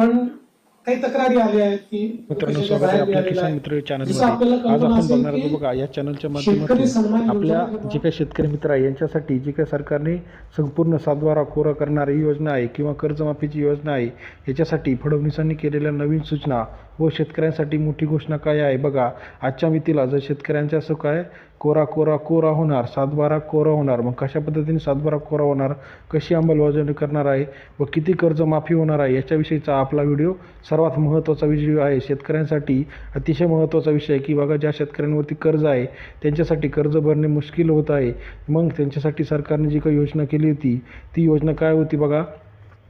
पण काही तक्रारी आल्या आहेत की मित्रांनो स्वागत आहे आपल्या किसान. मित्र चॅनलमध्ये आज आपण बघणार आहोत बघा या चॅनलच्या माध्यमातून आपल्या जे काही शेतकरी मित्र आहे यांच्यासाठी जी काही सरकारने संपूर्ण सातबारा कोरा करणारी योजना आहे किंवा कर्जमाफीची योजना आहे याच्यासाठी फडणवीसांनी केलेल्या नवीन सूचना व शेतकऱ्यांसाठी मोठी घोषणा काय आहे बघा आजच्या मितीला जर शेतकऱ्यांच्या असं काय कोरा कोरा कोरा होणार सातबारा कोरा होणार. मग कशा पद्धतीने सातबारा कोरा होणार? कशी अंमलबजावणी करणार आहे? व किती कर्जमाफी होणार आहे? याच्याविषयीचा आपला व्हिडिओ सर्वात महत्त्वाचा विषय आहे. शेतकऱ्यांसाठी अतिशय महत्त्वाचा विषय आहे की बघा ज्या शेतकऱ्यांवरती कर्ज आहे त्यांच्यासाठी कर्ज भरणे मुश्किल होत आहे. मग त्यांच्यासाठी सरकारने जी काही योजना केली होती ती योजना काय होती बघा?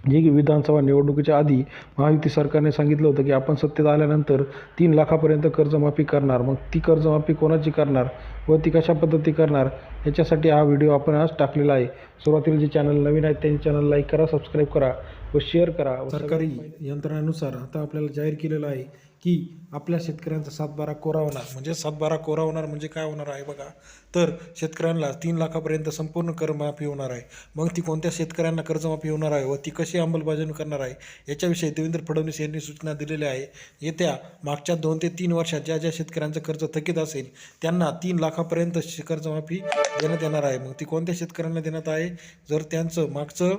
जे की विधानसभा निवडणुकीच्या आधी महायुती सरकारने सांगितलं होतं की आपण सत्तेत आल्यानंतर तीन लाखापर्यंत कर्जमाफी करणार. मग ती कर्जमाफी कोणाची करणार? व ती कशा पद्धती करणार? याच्यासाठी हा व्हिडिओ आपण आज टाकलेला आहे. सुरुवातीला जे चॅनल नवीन आहेत त्यांनी चॅनल लाईक करा सबस्क्राईब करा व शेअर करा सरकारी यंत्रणानुसार आता आपल्याला जाहीर केलेलं आहे की आपल्या शेतकऱ्यांचा सातबारा कोरा होणार. म्हणजे सातबारा कोरा होणार म्हणजे काय होणार आहे बघा. तर शेतकऱ्यांना तीन लाखापर्यंत संपूर्ण कर्जमाफी होणार आहे. मग ती कोणत्या शेतकऱ्यांना कर्जमाफी होणार आहे व ती कशी अंमलबजावणी करणार आहे याच्याविषयी देवेंद्र फडणवीस यांनी सूचना दिलेल्या आहे. येत्या मागच्या दोन ते तीन वर्षात ज्या ज्या शेतकऱ्यांचं कर्ज थकीत असेल त्यांना तीन लाखापर्यंत कर्जमाफी देण्यात येणार आहे. मग ती कोणत्या शेतकऱ्यांना देण्यात आहे? जर त्यांचं मागचं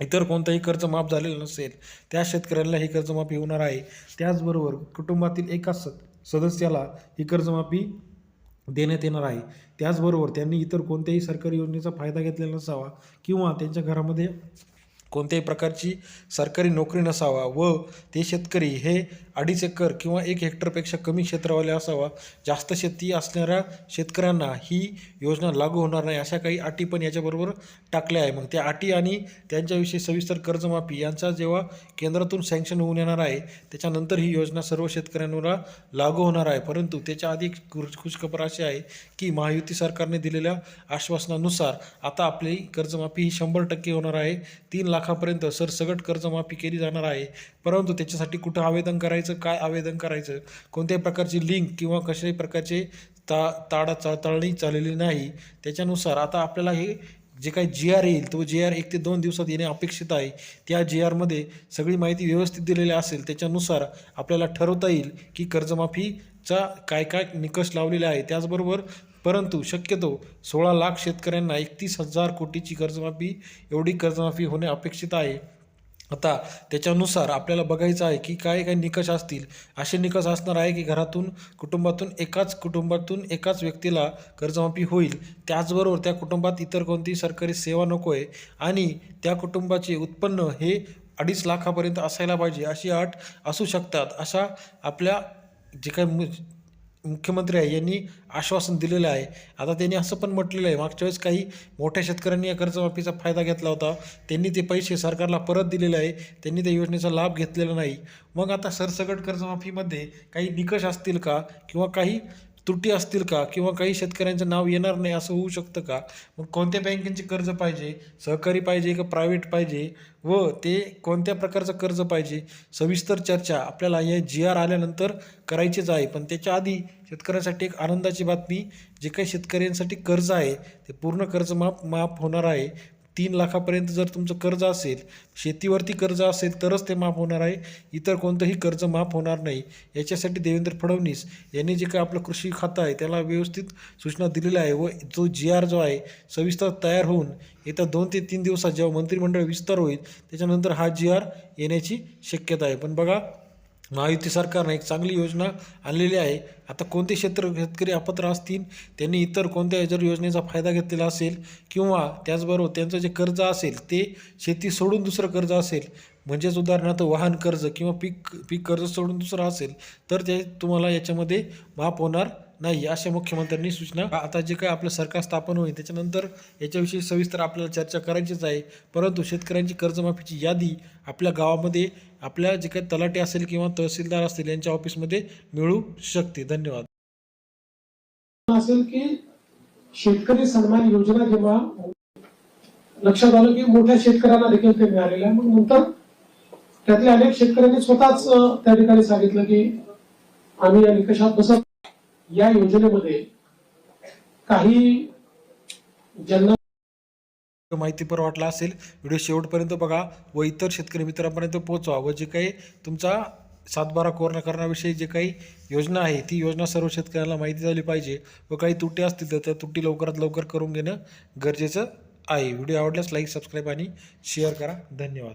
इतर कोणतंही कर्ज माफ झालेलं नसेल त्या शेतकऱ्यांना ही कर्जमाफी होणार आहे. त्याचबरोबर कुटुंबातील एका स सदस्याला ही कर्जमाफी देण्यात येणार आहे. त्याचबरोबर त्यांनी इतर कोणत्याही सरकारी योजनेचा फायदा घेतलेला नसावा किंवा त्यांच्या घरामध्ये कोणत्याही प्रकारची सरकारी नोकरी नसावा व ते शेतकरी हे अडीच एकर किंवा एक हेक्टरपेक्षा कमी क्षेत्रवाले असावा. जास्त शेती असणाऱ्या शेतकऱ्यांना ही योजना लागू होणार नाही अशा काही अटी पण याच्याबरोबर टाकल्या आहे. मग त्या अटी आणि त्यांच्याविषयी सविस्तर कर्जमाफी यांचा जेव्हा केंद्रातून सँक्शन होऊन येणार आहे त्याच्यानंतर ही योजना सर्व शेतकऱ्यांना लागू होणार आहे. परंतु त्याच्या आधी खुशखबर अशी आहे की महायुती सरकारने दिलेल्या आश्वासनानुसार आता आपली कर्जमाफी ही शंभर टक्के होणार आहे. तीन लाख लाखापर्यंत सरसगट कर्जमाफी केली जाणार आहे. परंतु त्याच्यासाठी कुठं आवेदन करायचं काय आवेदन करायचं कोणत्याही प्रकारची लिंक किंवा कशाही प्रकारचे ता ताडा चाळताळणी चाललेली नाही. त्याच्यानुसार आता आपल्याला हे जे काही जी आर येईल तो जी आर एक ते दोन दिवसात येणे अपेक्षित आहे. त्या जी आरमध्ये सगळी माहिती व्यवस्थित दिलेली असेल त्याच्यानुसार आपल्याला ठरवता येईल की कर्जमाफीचा काय काय निकष लावलेला आहे त्याचबरोबर परंतु शक्यतो सोळा लाख शेतकऱ्यांना एकतीस हजार कोटीची कर्जमाफी एवढी कर्जमाफी होणे अपेक्षित आहे. आता त्याच्यानुसार आपल्याला बघायचं आहे की काय काय निकष असतील. असे निकष असणार आहे की घरातून कुटुंबातून एकाच कुटुंबातून एकाच व्यक्तीला कर्जमाफी होईल. त्याचबरोबर त्या कुटुंबात इतर कोणती सरकारी सेवा नको आहे आणि त्या कुटुंबाचे उत्पन्न हे अडीच लाखापर्यंत असायला पाहिजे अशी अट असू शकतात. अशा आपल्या जे काही मुख्यमंत्री आहे यांनी आश्वासन दिलेलं आहे. आता त्यांनी असं पण म्हटलेलं आहे मागच्या वेळेस काही मोठ्या शेतकऱ्यांनी या कर्जमाफीचा फायदा घेतला होता. त्यांनी ते पैसे सरकारला परत दिलेले आहे. त्यांनी त्या योजनेचा लाभ घेतलेला नाही. मग आता सरसकट कर्जमाफीमध्ये काही निकष असतील का? किंवा काही त्रुटी असतील का? किंवा काही शेतकऱ्यांचं नाव येणार नाही असं होऊ शकतं का? मग कोणत्या बँकेचे कर्ज पाहिजे? सहकारी पाहिजे का प्रायव्हेट पाहिजे? व ते कोणत्या प्रकारचं कर्ज पाहिजे? सविस्तर चर्चा आपल्याला या जी आर आल्यानंतर करायचीच आहे. पण त्याच्या आधी शेतकऱ्यांसाठी एक आनंदाची बातमी जे काही शेतकऱ्यांसाठी कर्ज आहे ते पूर्ण कर्ज माफ माफ होणार आहे. तीन लाखापर्यंत जर तुमचं कर्ज असेल शेतीवरती कर्ज असेल तरच ते माफ होणार आहे. इतर कोणतंही कर्ज माफ होणार नाही. याच्यासाठी देवेंद्र फडणवीस यांनी जे काय आपलं कृषी खातं आहे त्याला व्यवस्थित सूचना दिलेल्या आहे व जो जी आर जो आहे सविस्तर तयार होऊन येत्या दोन ते तीन दिवसात जेव्हा मंत्रिमंडळ विस्तार होईल त्याच्यानंतर हा जी आर येण्याची शक्यता आहे. पण बघा महायुती सरकारनं एक चांगली योजना आणलेली आहे. आता कोणते क्षेत्र शेतकरी अपात्र असतील त्यांनी इतर कोणत्या जर योजनेचा फायदा घेतलेला असेल किंवा त्याचबरोबर त्यांचं जे कर्ज असेल ते शेती सोडून दुसरं कर्ज असेल म्हणजेच उदाहरणार्थ वाहन कर्ज किंवा पीक पीक कर्ज सोडून दुसरं असेल तर ते तुम्हाला याच्यामध्ये माफ होणार नाही अशा मुख्यमंत्र्यांनी सूचना आता जे काय आपलं सरकार स्थापन होईल त्याच्यानंतर याच्याविषयी सविस्तर आपल्याला चर्चा करायचीच आहे. परंतु शेतकऱ्यांची कर्जमाफीची यादी आपल्या गावामध्ये आपल्या जे काही तलाटे असेल किंवा तहसीलदार असतील यांच्या ऑफिसमध्ये मिळू शकते. धन्यवाद. असेल की शेतकरी सन्मान योजना जेव्हा लक्षात आलं की मोठ्या शेतकऱ्यांना देखील ते मिळालेलं आहे मग नंतर त्यातल्या अनेक शेतकऱ्यांनी स्वतःच त्या ठिकाणी सांगितलं की आम्ही या निकषात बसत या योजनेमध्ये काही ज्यांना माहितीपर वाटला असेल व्हिडिओ शेवटपर्यंत बघा व इतर शेतकरी मित्रांपर्यंत पोहोचवा व जे काही तुमचा सातबारा कोरणा करण्याविषयी जे काही योजना आहे ती योजना सर्व शेतकऱ्यांना माहिती झाली पाहिजे व काही तुटी असतील तर त्या तुटी लवकरात लवकर करून घेणं गरजेचं आहे. व्हिडिओ आवडल्यास लाईक सबस्क्राईब आणि शेअर करा. धन्यवाद.